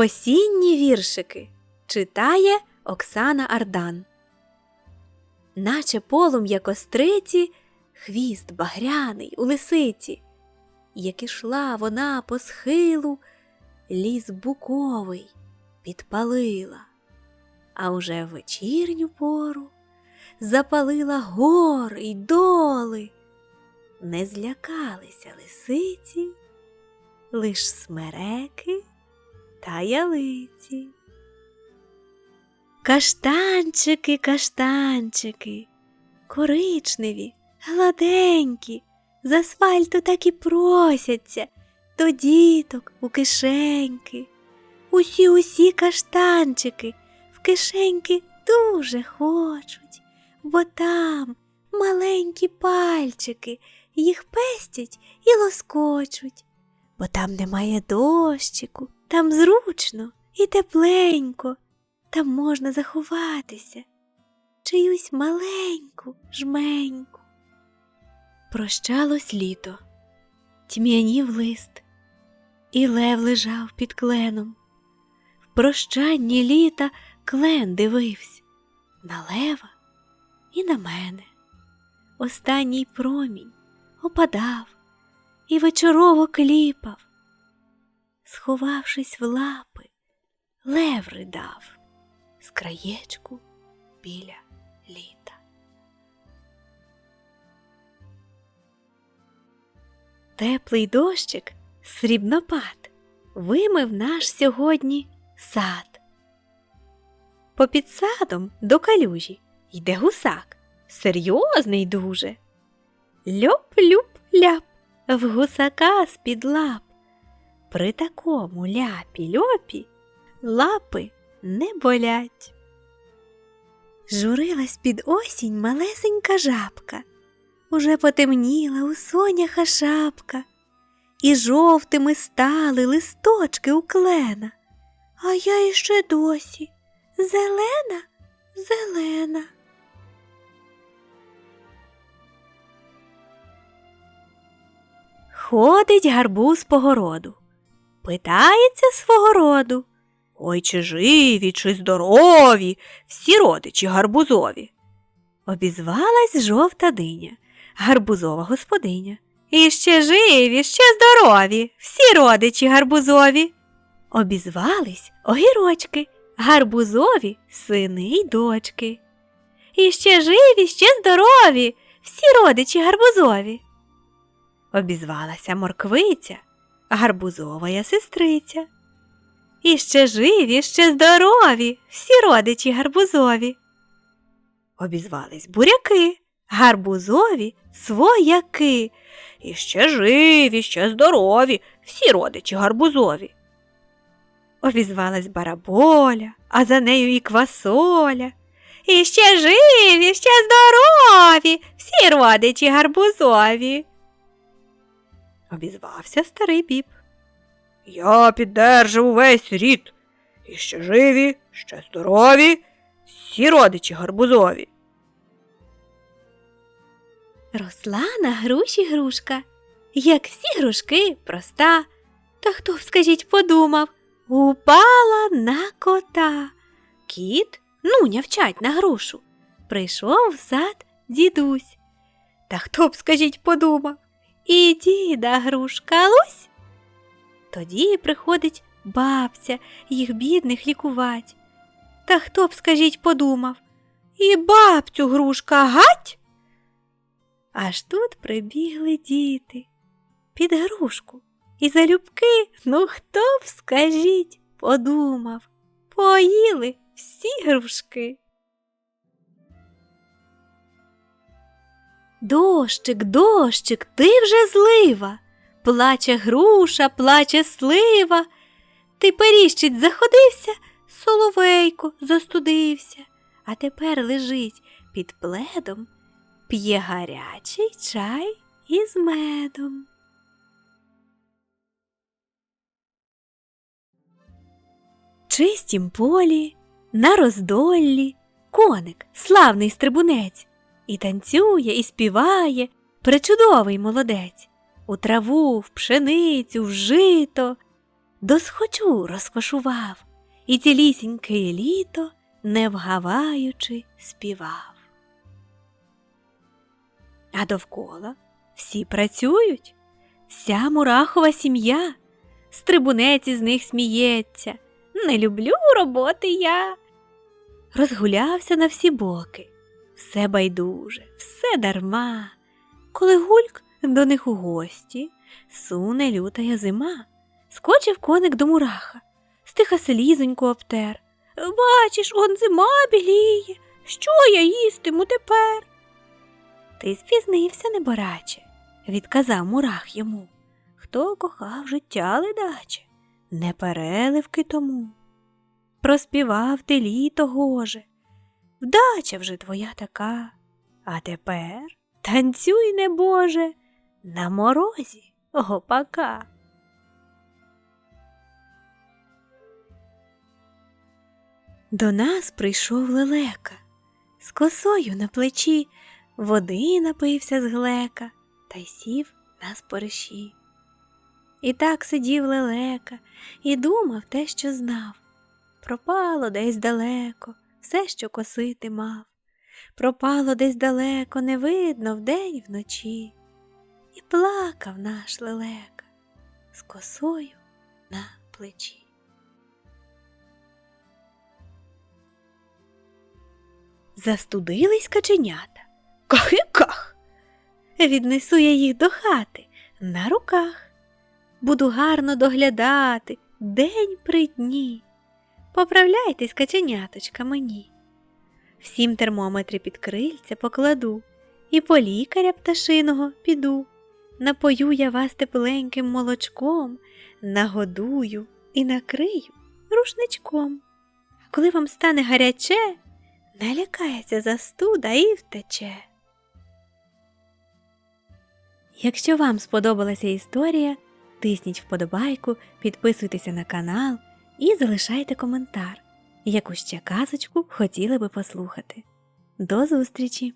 Осінні віршики читає Оксана Ардан. Наче полум'я костриці, хвіст багряний у лисиці. Як ішла вона по схилу, ліс буковий підпалила, а уже в вечірню пору запалила гори й доли. Не злякалися лисиці, лиш смереки та ялиці. Каштанчики, каштанчики, коричневі, гладенькі, з асфальту так і просяться до діток у кишеньки. Усі усі каштанчики в кишеньки дуже хочуть, бо там маленькі пальчики їх пестять і лоскочуть, бо там немає дощику, там зручно і тепленько, там можна заховатися, чиюсь маленьку жменьку. Прощалось літо, тьмянів лист, і лев лежав під кленом. В прощанні літа клен дивився на лева і на мене. Останній промінь опадав і вечорово кліпав. Сховавшись в лапи, лев ридав з краєчку біля літа. Теплий дощик, срібнопад, вимив наш сьогодні сад. Попід садом до калюжі йде гусак, серйозний дуже. Льоп-люп-ляп в гусака з-під лап. При такому ляпі-льопі лапи не болять. Журилась під осінь малесенька жабка, уже потемніла у соняха шапка, і жовтими стали листочки у клена. А я іще досі зелена, зелена. Ходить гарбуз по городу, питається свого роду. Ой, чи живі, чи здорові, всі родичі гарбузові. Обізвалась жовта диня, гарбузова господиня. І ще живі, ще здорові, всі родичі гарбузові. Обізвались огірочки, гарбузові сини й дочки. І ще живі, ще здорові, всі родичі гарбузові. Обізвалася морквиця, гарбузовая сестриця. І ще живі, ще здорові, всі родичі гарбузові. Обізвались буряки, гарбузові свояки. І ще живі, ще здорові, всі родичі гарбузові. Обізвалась бараболя, а за нею і квасоля. І ще живі, ще здорові, всі родичі гарбузові. Обізвався старий біб. Я піддержав увесь рід. І ще живі, ще здорові, всі родичі гарбузові. Росла на груші грушка, як всі грушки проста. Та хто б, скажіть, подумав, упала на кота. Кіт, нуня вчать на грушу. Прийшов в сад дідусь. Та хто б, скажіть, подумав, і діда грушка лусь. Тоді приходить бабця їх бідних лікувать. Та хто б, скажіть, подумав, і бабцю грушка гать. Аж тут прибігли діти під грушку. І залюбки, ну хто б, скажіть, подумав, поїли всі грушки. Дощик, дощик, ти вже злива. Плаче груша, плаче слива. Ти періщить заходився, соловейко застудився, а тепер лежить під пледом, п'є гарячий чай із медом. Чистім полі, на роздоллі, коник, славний стрибунець, і танцює, і співає, пречудовий молодець у траву, в пшеницю, в жито. досхочу розкошував, і цілісіньке літо, не вгаваючи, співав. А довкола всі працюють, вся мурахова сім'я, стрибунець із них сміється. Не люблю роботи я. Розгулявся на всі боки, все байдуже, все дарма. Коли гульк до них у гості, суне лютая зима, скочив коник до мураха, стиха селізоньку обтер. Бачиш, он зима біліє. Що я їстиму тепер? Ти спізнився, небораче, відказав мурах йому. Хто кохав життя ледаче, не переливки тому. Проспівав ти літо гоже, вдача вже твоя така, а тепер танцюй, небоже, на морозі гопака. До нас прийшов лелека, з косою на плечі, води напився з глека та й сів на спориші. І так сидів лелека і думав те, що знав. Пропало десь далеко все, що косити мав. Пропало десь далеко, не видно вдень вночі. І плакав наш лелека з косою на плечі. Застудились каченята. Ках-і-ках. Віднесу я їх до хати на руках. Буду гарно доглядати день при дні. Поправляйтесь, каченяточка, мені. Всім термометри під крильця покладу, і по лікаря пташиного піду. Напою я вас тепленьким молочком, нагодую і накрию рушничком. Коли вам стане гаряче, налякається застуда і втече. Якщо вам сподобалася історія, тисніть вподобайку, підписуйтеся на канал і залишайте коментар, яку ще казочку хотіли би послухати. До зустрічі!